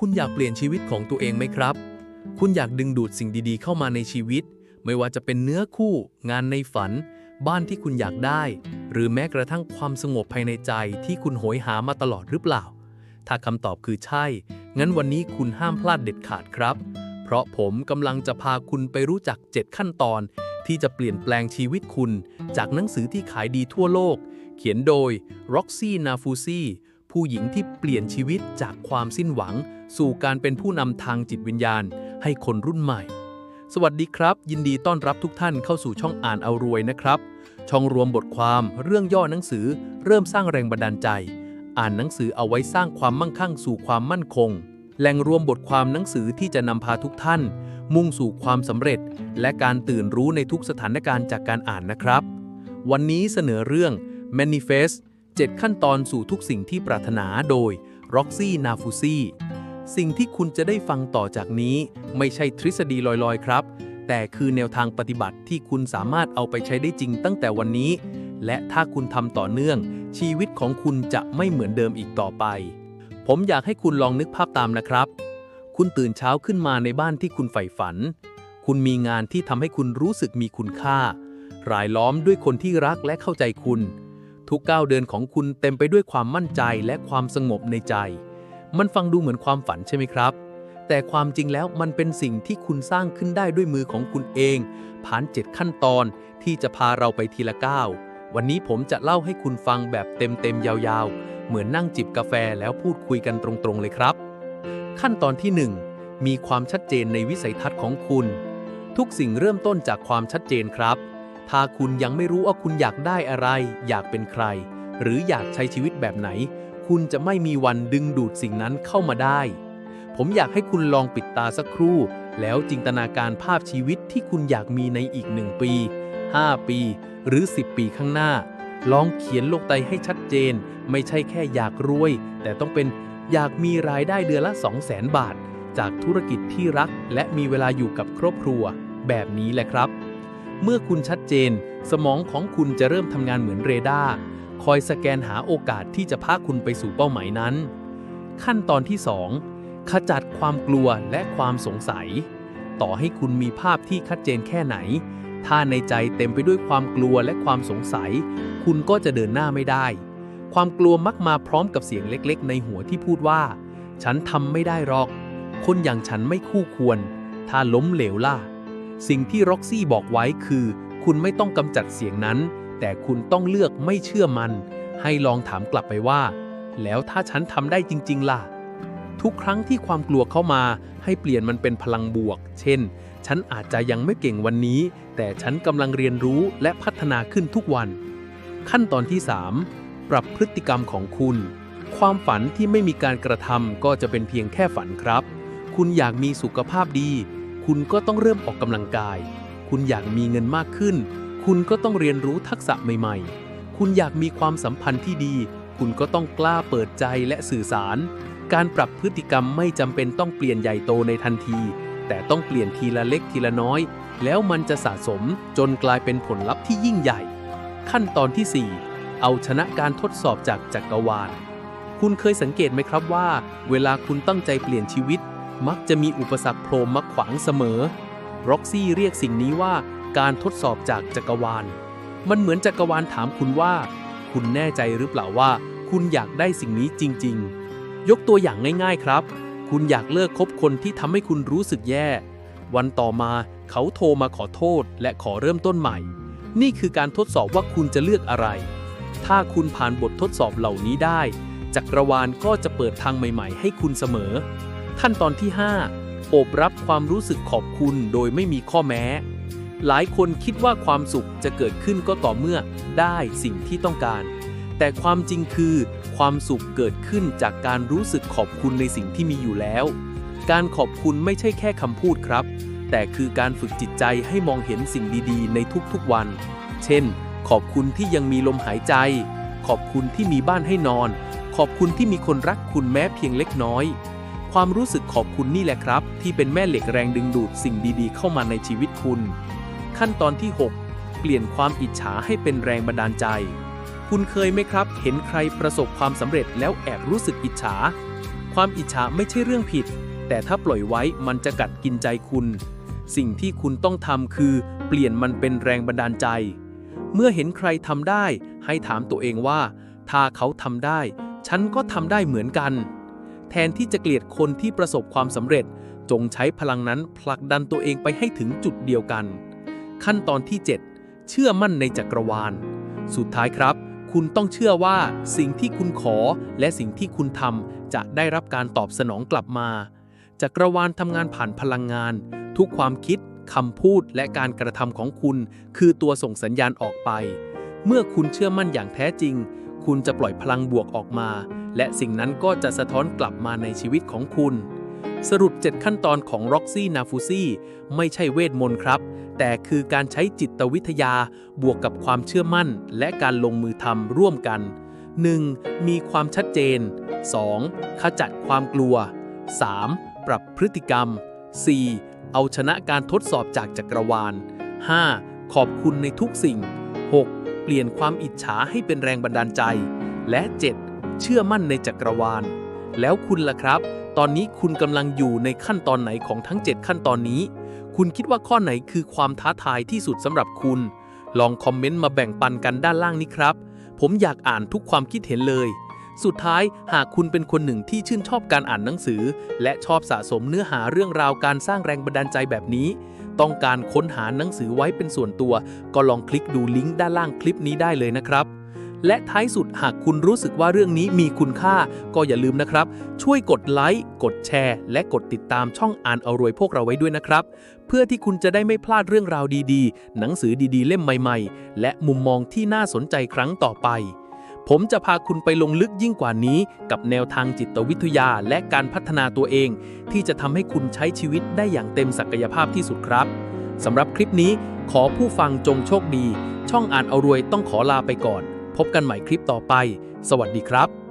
คุณอยากเปลี่ยนชีวิตของตัวเองไหมครับ คุณอยากดึงดูดสิ่งดีๆ เข้ามาในชีวิต ไม่ว่าจะเป็นเนื้อคู่ งานในฝัน บ้านที่คุณอยากได้ หรือแม้กระทั่งความสงบภายในใจที่คุณโหยหามาตลอดหรือเปล่า ถ้าคำตอบคือใช่ งั้นวันนี้คุณห้ามพลาดเด็ดขาดครับ เพราะผมกำลังจะพาคุณไปรู้จัก 7 ขั้นตอน ที่จะเปลี่ยนแปลงชีวิตคุณ จากหนังสือที่ขายดีทั่วโลก เขียนโดย Roxy Nafusi ผู้หญิงที่เปลี่ยนชีวิตจากความสิ้นหวัง สู่การเป็นผู้นำทางจิตวิญญาณ ให้คนรุ่นใหม่ สวัสดีครับ ยินดีต้อนรับทุกท่านเข้าสู่ช่องอ่านเอารวยนะครับ ช่องรวมบทความเรื่องย่อหนังสือ เริ่มสร้างแรงบันดาลใจ อ่านหนังสือเอาไว้สร้างความมั่งคั่งสู่ความมั่นคง แหล่งรวมบทความหนังสือที่จะนำพาทุกท่าน มุ่งสู่ความสำเร็จ และการตื่นรู้ในทุกสถานการณ์จากการอ่านนะครับ วันนี้เสนอเรื่อง Manifest 7 ขั้นตอนสู่ทุกสิ่งที่ปรารถนาโดย Roxy Nafusi สิ่งที่คุณจะได้ฟังต่อจากนี้ไม่ใช่ทฤษฎีลอยๆ ครับ แต่คือแนวทางปฏิบัติที่คุณสามารถเอาไปใช้ได้จริงตั้งแต่วันนี้ และถ้าคุณทำต่อเนื่อง ชีวิตของคุณจะไม่เหมือนเดิมอีกต่อไป ผมอยากให้คุณลองนึกภาพตามนะครับ คุณตื่นเช้าขึ้นมาในบ้านที่คุณใฝ่ฝัน คุณมีงานที่ทำให้คุณรู้สึกมีคุณค่ารายล้อมด้วยคนที่รักและเข้าใจคุณ ทุกก้าวเดินของคุณเต็มไปด้วยความมั่นใจและความสงบในใจ มันฟังดูเหมือนความฝันใช่ไหมครับ แต่ความจริงแล้วมันเป็นสิ่งที่คุณสร้างขึ้นได้ด้วยมือของคุณเอง ผ่านเจ็ดขั้นตอนที่จะพาเราไปทีละก้าววันนี้ผมจะเล่าให้คุณฟังแบบเต็มๆยาวๆ เหมือนนั่งจิบกาแฟแล้วพูดคุยกันตรงๆเลยครับ ขั้นตอนที่ 1 มีความชัดเจนในวิสัยทัศน์ของคุณ ทุกสิ่งเริ่มต้นจากความชัดเจนครับ ถ้าคุณยังไม่รู้ว่าคุณอยากได้อะไร อยากเป็นใคร หรืออยากใช้ชีวิตแบบไหน คุณจะไม่มีวันดึงดูดสิ่งนั้นเข้ามาได้ ผมอยากให้คุณลองปิดตาสักครู่ แล้วจินตนาการภาพชีวิตที่คุณอยากมีในอีก1ปี 5 ปี หรือ 10 ปีข้างหน้า ลองเขียนลงไปให้ชัดเจน ไม่ใช่แค่อยากรวย แต่ต้องเป็นอยากมีรายได้เดือนละ 200,000 บาท จากธุรกิจที่รัก และมีเวลาอยู่กับครอบครัว แบบนี้แหละครับ เมื่อคุณชัดเจน สมองของคุณจะเริ่มทำงานเหมือนเรดาร์คอยสแกนหาโอกาสที่จะพาคุณไปสู่เป้าหมายนั้น ขั้นตอนที่ 2 ขจัดความกลัวและความสงสัย ต่อให้คุณมีภาพที่ชัดเจนแค่ไหน ถ้าในใจเต็มไปด้วยความกลัวและความสงสัย คุณก็จะเดินหน้าไม่ได้ ความกลัวมักมาพร้อมกับเสียงเล็ก ๆ ในหัวที่พูดว่า ฉันทำไม่ได้หรอก คนอย่างฉันไม่คู่ควร ถ้าล้มเหลวล่ะ สิ่งที่ร็อกซี่บอกไว้คือ คุณไม่ต้องกำจัดเสียงนั้น แต่คุณต้องเลือกไม่เชื่อมัน ให้ลองถามกลับไปว่า แล้วถ้าฉันทำได้จริง ๆ ล่ะ ทุกครั้งที่ความกลัวเข้ามา ให้เปลี่ยนมันเป็นพลังบวก เช่น ฉันอาจจะยังไม่เก่งวันนี้ แต่ฉันกำลังเรียนรู้และพัฒนาขึ้นทุกวัน ขั้นตอนที่ 3 ปรับพฤติกรรมของคุณ ความฝันที่ไม่มีการกระทำก็จะเป็นเพียงแค่ฝันครับ คุณอยากมีสุขภาพดี คุณก็ต้องเริ่มออกกำลังกาย คุณอยากมีเงินมากขึ้น คุณก็ต้องเรียนรู้ทักษะใหม่ ๆ คุณอยากมีความสัมพันธ์ที่ดี คุณก็ต้องกล้าเปิดใจและสื่อสาร การปรับพฤติกรรมไม่จำเป็นต้องเปลี่ยนใหญ่โตในทันที แต่ต้องเปลี่ยนทีละเล็กทีละน้อย แล้วมันจะสะสมจนกลายเป็นผลลัพธ์ที่ยิ่งใหญ่ ขั้นตอนที่ 4 เอาชนะการทดสอบจากจักรวาล คุณเคยสังเกตไหมครับว่า เวลาคุณตั้งใจเปลี่ยนชีวิต มักจะมีอุปสรรคโผล่มาขวางเสมอร็อกซี่เรียกสิ่งนี้ว่าการทดสอบจากจักรวาล มันเหมือนจักรวาลถามคุณว่า คุณแน่ใจหรือเปล่าว่า คุณอยากได้สิ่งนี้จริง ๆ ยกตัวอย่างง่าย ๆ ครับ คุณอยากเลิกคบคนที่ทำให้คุณรู้สึกแย่ วันต่อมาเขาโทรมาขอโทษและขอเริ่มต้นใหม่ นี่คือการทดสอบว่าคุณจะเลือกอะไร ถ้าคุณผ่านบททดสอบเหล่านี้ได้ จักรวาลก็จะเปิดทางใหม่ ๆ ให้คุณเสมอ ขั้นตอนที่ 5 โอบรับความรู้สึกขอบคุณโดยไม่มีข้อแม้ หลายคนคิดว่าความสุขจะเกิดขึ้นก็ต่อเมื่อได้สิ่งที่ต้องการ แต่ความจริงคือ ความสุขเกิดขึ้นจากการรู้สึกขอบคุณในสิ่งที่มีอยู่แล้ว การขอบคุณไม่ใช่แค่คำพูดครับ แต่คือการฝึกจิตใจให้มองเห็นสิ่งดีๆ ในทุกๆวัน เช่น ขอบคุณที่ยังมีลมหายใจ ขอบคุณที่มีบ้านให้นอน ขอบคุณที่มีคนรักคุณแม้เพียงเล็กน้อย ความรู้สึกขอบคุณนี่แหละครับ ที่เป็นแม่เหล็กแรงดึงดูดสิ่งดีๆ เข้ามาในชีวิตคุณ ขั้นตอนที่ 6 เปลี่ยนความอิจฉาให้เป็นแรงบันดาลใจ คุณเคยไหมครับ เห็นใครประสบความสำเร็จแล้วแอบรู้สึกอิจฉา ความอิจฉาไม่ใช่เรื่องผิด แต่ถ้าปล่อยไว้มันจะกัดกินใจคุณ สิ่งที่คุณต้องทำคือ เปลี่ยนมันเป็นแรงบันดาลใจ เมื่อเห็นใครทำได้ ให้ถามตัวเองว่า ถ้าเขาทำได้ ฉันก็ทำได้เหมือนกัน แทนที่จะเกลียดคนที่ประสบความสำเร็จ จงใช้พลังนั้นผลักดันตัวเองไปให้ถึงจุดเดียวกัน ขั้นตอนที่ 7 เชื่อมั่นในจักรวาล สุดท้ายครับ คุณต้องเชื่อว่าสิ่งที่คุณขอและสิ่งที่คุณทำจะได้รับการตอบสนองกลับมา จักรวาลทำงานผ่านพลังงาน ทุกความคิดคำพูดและการกระทำของคุณ คือตัวส่งสัญญาณออกไป เมื่อคุณเชื่อมั่นอย่างแท้จริง คุณจะปล่อยพลังบวกออกมา และสิ่งนั้นก็จะสะท้อนกลับมาในชีวิตของคุณ สรุป 7 ขั้นตอนของ Roxy n a f u s i ไม่ใช่เวทมนต์ครับ แต่คือการใช้จิตวิทยาบวกกับความเชื่อมั่น และการลงมือทำร่วมกัน 1. มีความชัดเจน 2. ขจัดความกลัว 3. ปรับพฤติกรรม 4. เอาชนะการทดสอบจากจักรวาล 5. ขอบคุณในทุกสิ่ง 6. เปลี่ยนความอิจฉาให้เป็นแรงบันดาลใจ และ 7. เชื่อมั่นในจักรวาล แล้วคุณล่ะครับ ตอนนี้คุณกำลังอยู่ในขั้นตอนไหนของทั้ง 7 ขั้นตอนนี้ คุณคิดว่าข้อไหนคือความท้าทายที่สุดสำหรับคุณ ลองคอมเมนต์มาแบ่งปันกันด้านล่างนี้ครับ ผมอยากอ่านทุกความคิดเห็นเลย สุดท้ายหากคุณเป็นคนหนึ่งที่ชื่นชอบการอ่านหนังสือ และชอบสะสมเนื้อหาเรื่องราวการสร้างแรงบันดาลใจแบบนี้ ต้องการค้นหาหนังสือไว้เป็นส่วนตัว ก็ลองคลิกดูลิงก์ด้านล่างคลิปนี้ได้เลยนะครับและท้ายสุดหากคุณรู้สึกว่าเรื่องนี้มีคุณค่า ก็อย่าลืมนะครับ ช่วยกดไลค์กดแชร์ และกดติดตามช่องอ่านเอารวยพวกเราไว้ด้วยนะครับ เพื่อที่คุณจะได้ไม่พลาดเรื่องราวดีๆ หนังสือดีๆ เล่มใหม่ ๆ และมุมมองที่น่าสนใจครั้งต่อไป ผมจะพาคุณไปลงลึกยิ่งกว่านี้ กับแนวทางจิตวิทยาและการพัฒนาตัวเอง ที่จะทำให้คุณใช้ชีวิตได้อย่างเต็มศักยภาพที่สุดครับสำหรับคลิปนี้ขอผู้ฟังจงโชคดี ช่องอ่านเอารวยต้องขอลาไปก่อน พบกันใหม่คลิปต่อไป สวัสดีครับ